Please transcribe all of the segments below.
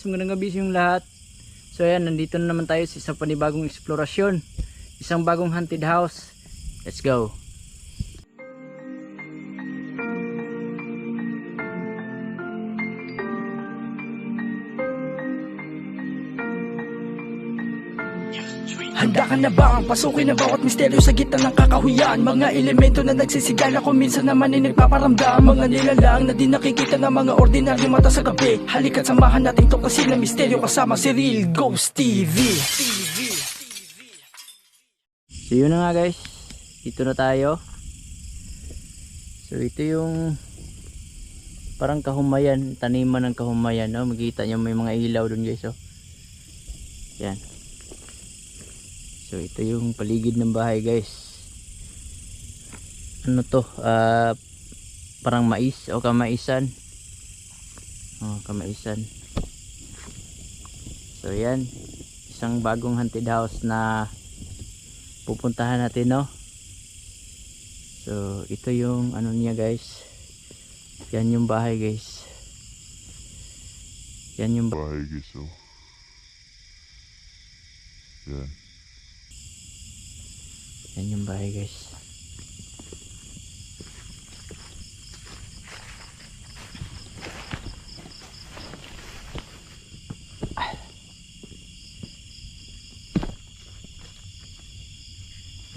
guys, magandang gabi sa yung lahat. So ayan, nandito na naman tayo sa isang panibagong eksplorasyon. Isang bagong haunted house. Let's go. Handa ka na ba pasukin na bawat misteryo sa gitna ng kakahuyan Mga elemento na nagsisigala kung minsan naman ay nagpaparamdam Mga nilalang na di nakikita ng mga ordinaryo mata sa gabi Halika't samahan natin to kasi na misteryo kasama si Real Ghost TV So yun na nga guys. Dito na tayo. So ito yung parang kahumayan, taniman ng kahumayan. Oh, makita nyo may mga ilaw dun guys. Oh. Yan. So ito yung paligid ng bahay guys. Ano to? Ah, parang mais o kamaisan. Oh, kamaisan. So yan. Isang bagong haunted house na pupuntahan natin no so ito yung ano niya guys yan yung bahay guys yan yung ba- bahay guys oh. Yan. Yan yung bahay guys.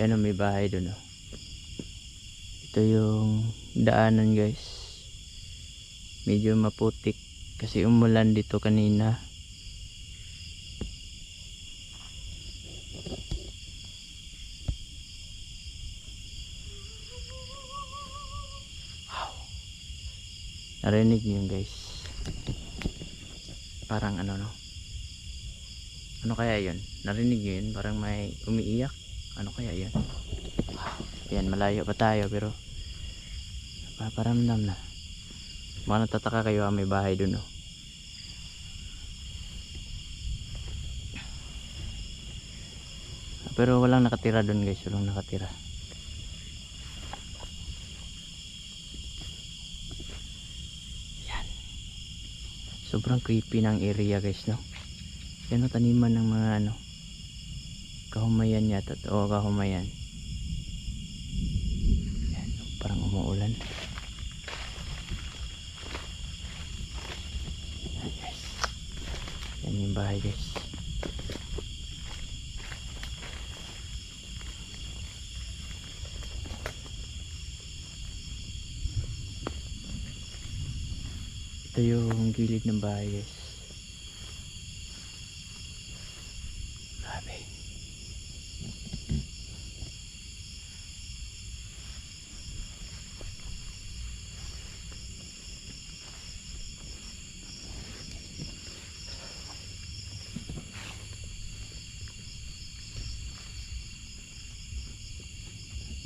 Yan ang may bahay dun oh. ito yung daanan guys. Medyo maputik kasi umulan dito kanina narinig niyo guys. Parang ano no? Ano kaya yun? Narinig niyo yun? Parang may umiiyak? Ano kaya yun? Yan malayo pa tayo pero paparamdam na. Mga natataka kayo ah, may bahay dun oh pero walang nakatira dun guys. Walang nakatira sobrang creepy ng area guys no? Yan o taniman ng mga ano kahumayan yata o kahumayan. Yan parang umuulan. Yan guys. Yan yung bahay guys ito yung gilid ng bahay guys. Grabe.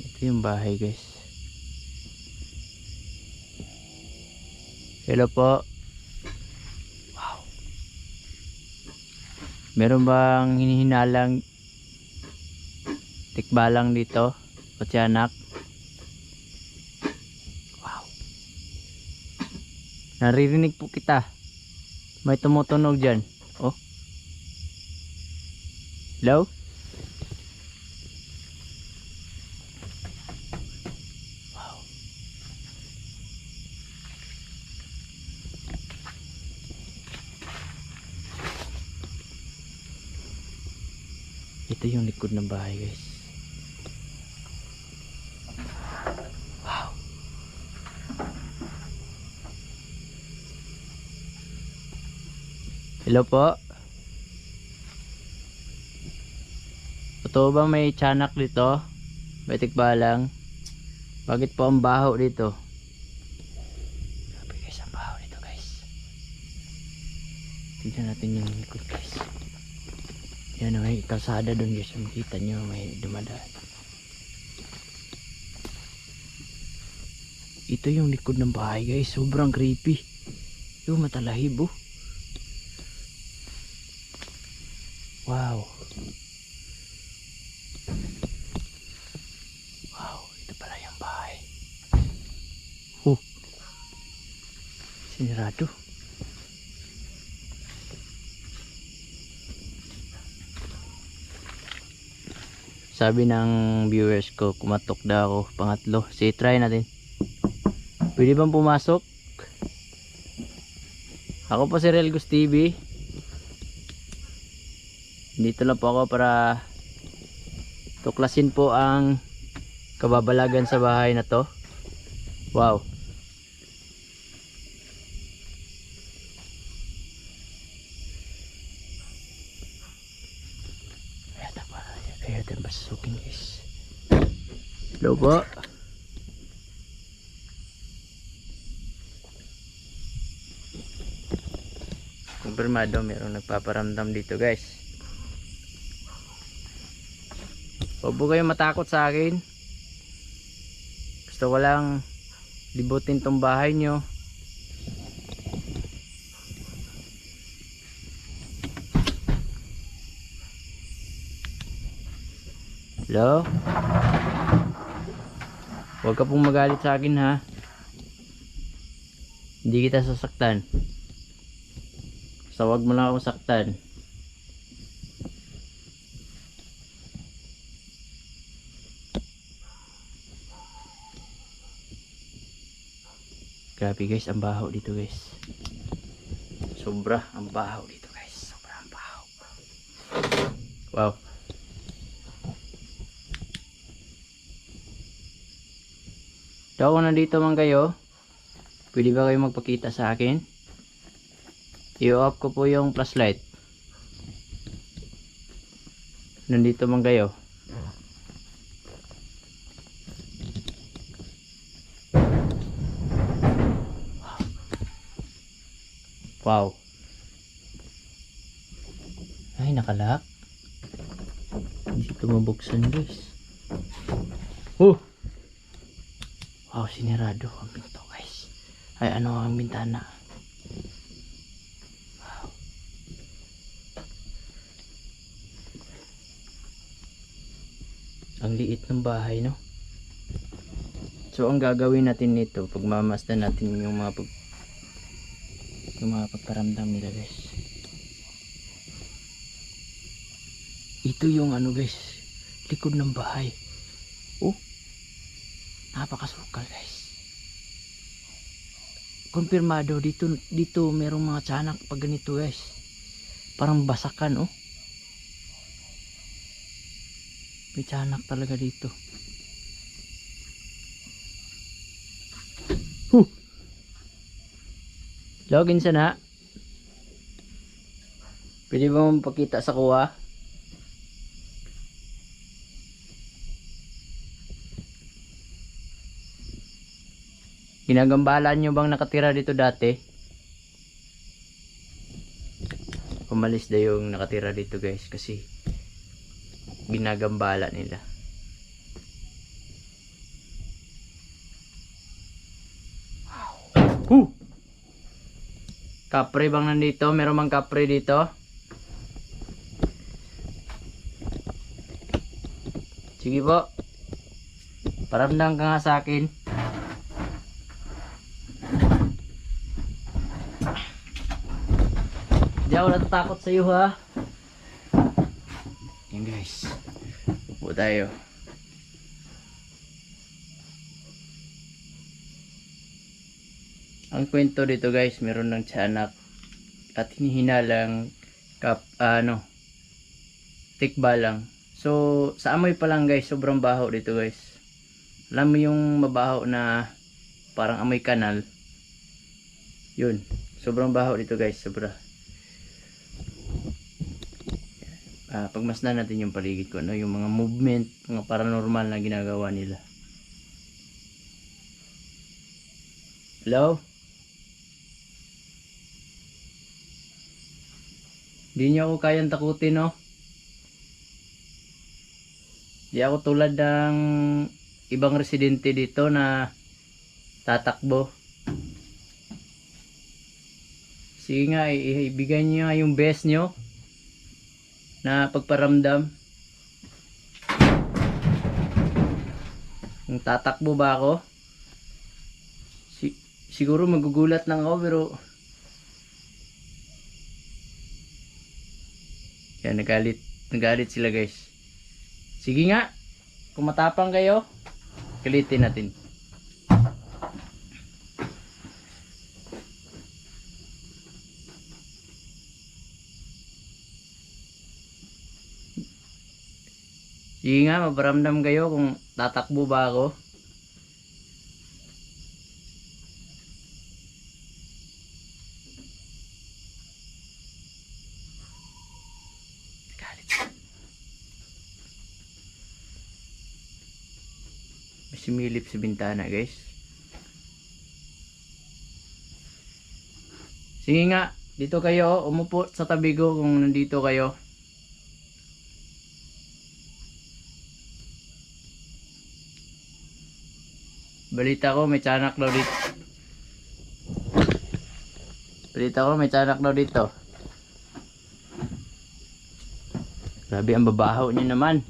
Ito yung bahay guys hello po Meron bang hinihinalang tikbalang dito? O tiyanak? Wow. Naririnig po kita. May tumutunog dyan. Oh. Hello? Ito yung likod ng bahay guys. Wow. Hello po. Totoo ba may tiyanak dito? May tikbalang? Bakit po ang baho dito? Grabe guys, ang baho dito guys. Tingnan natin yung likod guys. Yan may kalsada doon guys. Makita nyo may dumadaan. Ito yung likod ng bahay guys. Sobrang creepy. Yung matalahib oh. Wow. Wow. Ito pala yung bahay. Oh. Sinirado. Sabi ng viewers ko, kumatok daw ako. Pangatlo. Sige, try natin. Pwede bang pumasok? Ako po si Relgus TV. Dito lang po ako para tuklasin po ang kababalagan sa bahay na to. Wow. Ayan na pa. Ayan na masukin guys. Hello po. Kumpirmado mayroong nagpaparamdam dito guys. Huwag po kayong matakot sa akin. Gusto ko lang libutin tong bahay nyo. Hello? Huwag ka pong magalit sa akin ha. Hindi kita sasaktan. Basta huwag mo lang ako saktan. Grabe guys, ang baho dito guys. Sobra ang baho dito guys. Sobra ang baho. Wow. Daw kung nandito man kayo, pwede ba kayo magpakita sa akin? I-off ko po yung flashlight. Nandito man kayo. Wow. Ay, nakalak. Hindi ito mabuksan guys. Oh! Wow, sinirado ang pinto guys. Ay, ano ang bintana? Ang liit ng bahay, no? So, ang gagawin natin nito, pagmamasdan natin yung mga pag yung mga pagparamdam nila guys. Ito yung ano guys, likod ng bahay. Oh, napakasukal. Guys kumpirmado dito dito merong mga tiyanak pag ganito guys. Parang basakan oh. May tiyanak talaga dito. Huh! Login sa na. Pwede ba mo pakita sa kuha Ginagambalaan nyo bang nakatira dito dati? Umalis na yung nakatira dito guys kasi ginagambala nila. Huh! Kapre bang nandito? Meron mang kapre dito? Sige po. Paramdam ka nga sa akin. Ako natatakot sa iyo ha. Yan guys. Upo tayo. Ang kwento dito guys, meron ng tiyanak at hinihinalang kap, ano, tikba lang. So, sa amoy pa lang guys, sobrang baho dito guys. Alam mo yung mabaho na parang amoy kanal. Yun. Sobrang baho dito guys, sobra. Ah, pagmasdan natin yung paligid ko, no? yung mga movement, mga paranormal na ginagawa nila. Hello? Hindi niyo ako kayang takutin, no? Di ako tulad ng ibang residente dito na tatakbo. Sige nga, ibigay niyo nga yung best niyo na pagparamdam. Kung tatakbo ba ako? Si siguro magugulat lang ako pero Yan, nagalit, nagalit sila guys. Sige nga. Kung matapang kayo, kilitin natin. Sige nga, maparamdam kayo kung tatakbo ba ako. Sumilip sa bintana guys. Sige nga, dito kayo, umupo sa tabi ko kung nandito kayo. Balita ko may tiyanak daw dito. Balita ko may tiyanak daw dito. Grabe ang babaho niyo naman.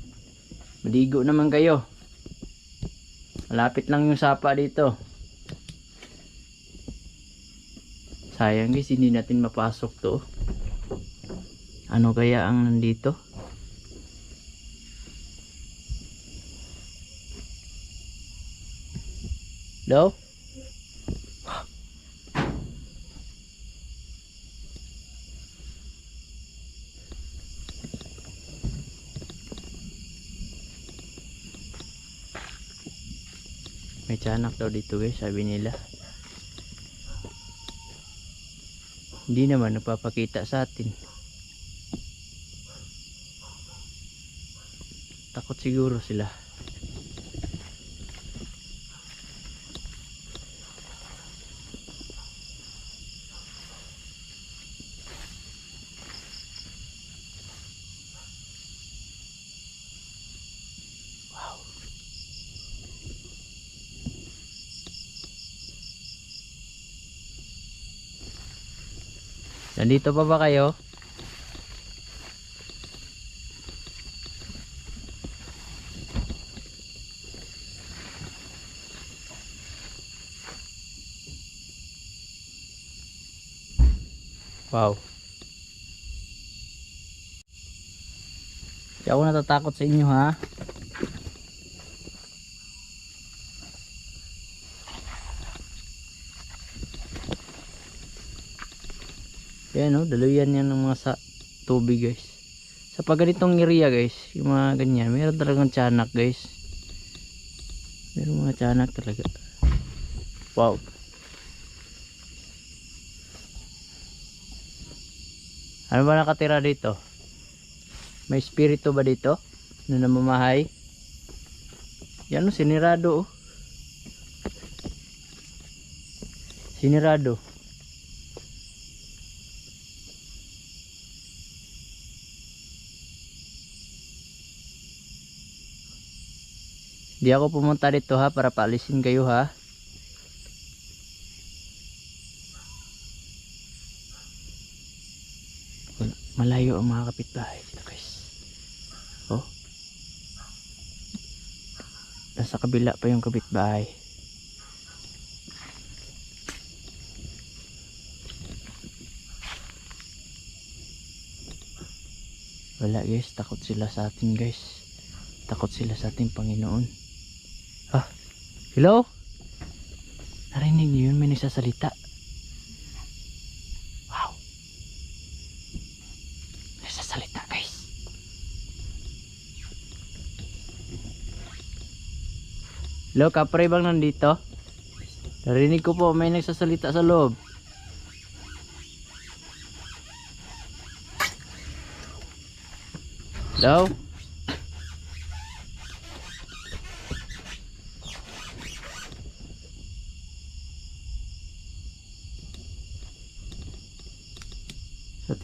Maligo naman kayo. Malapit lang yung sapa dito. Sayang guys, hindi natin mapasok to. Ano kaya ang nandito? Hello? May tiyanak daw dito guys, sabi nila. Hindi naman nagpapakita sa atin. Takot siguro sila. Nandito pa ba kayo? Wow. Di ako natatakot sa inyo ha. Yan o, daluyan yan ng mga sa tubig guys. Sa pag ganitong area guys, yung mga ganyan, meron talagang tiyanak guys. Meron mga tiyanak talaga. Wow. Ano ba nakatira dito? May espiritu ba dito? Na namamahay? Yan o, sinirado oh. Sinirado. Di ako pumunta dito ha para paalisin kayo ha. Malayo ang mga kapitbahay dito guys. Oh. Nasa kabila pa yung kapitbahay. Wala guys, takot sila sa atin guys. Takot sila sa ating Panginoon. Ah, hello? Narinig niyo yun, may nagsasalita. Wow. Nagsasalita guys. Hello, kapre bang nandito? Narinig ko po, may nagsasalita sa loob. Hello? Sa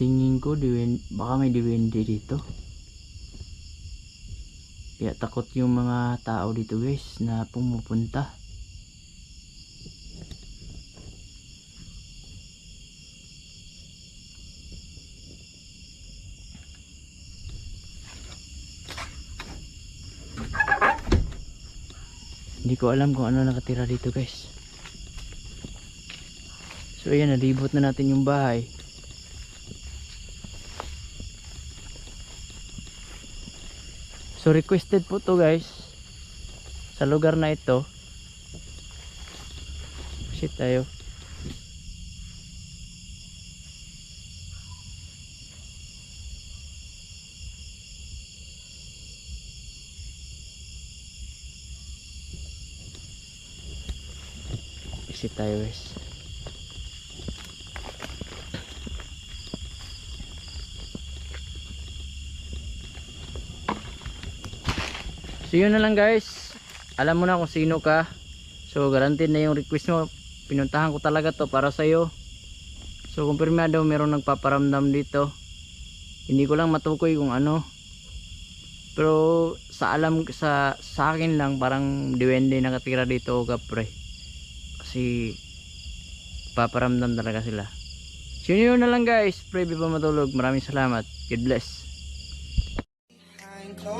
tingin ko, diwen, baka may diwende dito. Kaya takot yung mga tao dito guys na pumupunta. Hindi ko alam kung ano nakatira dito guys. So ayan, nalibot na natin yung bahay. So requested po to guys. Sa lugar na ito. Shit tayo. Visit tayo guys. So yun na lang guys. Alam mo na kung sino ka. So guaranteed na yung request mo. Pinuntahan ko talaga to para sa'yo. So kumpirmado meron nagpaparamdam dito. Hindi ko lang matukoy kung ano. Pero sa alam sa sa akin lang parang diwende nakatira dito o kapre. Kasi paparamdam talaga sila. So yun na lang guys. Pray pa matulog. Maraming salamat. God bless.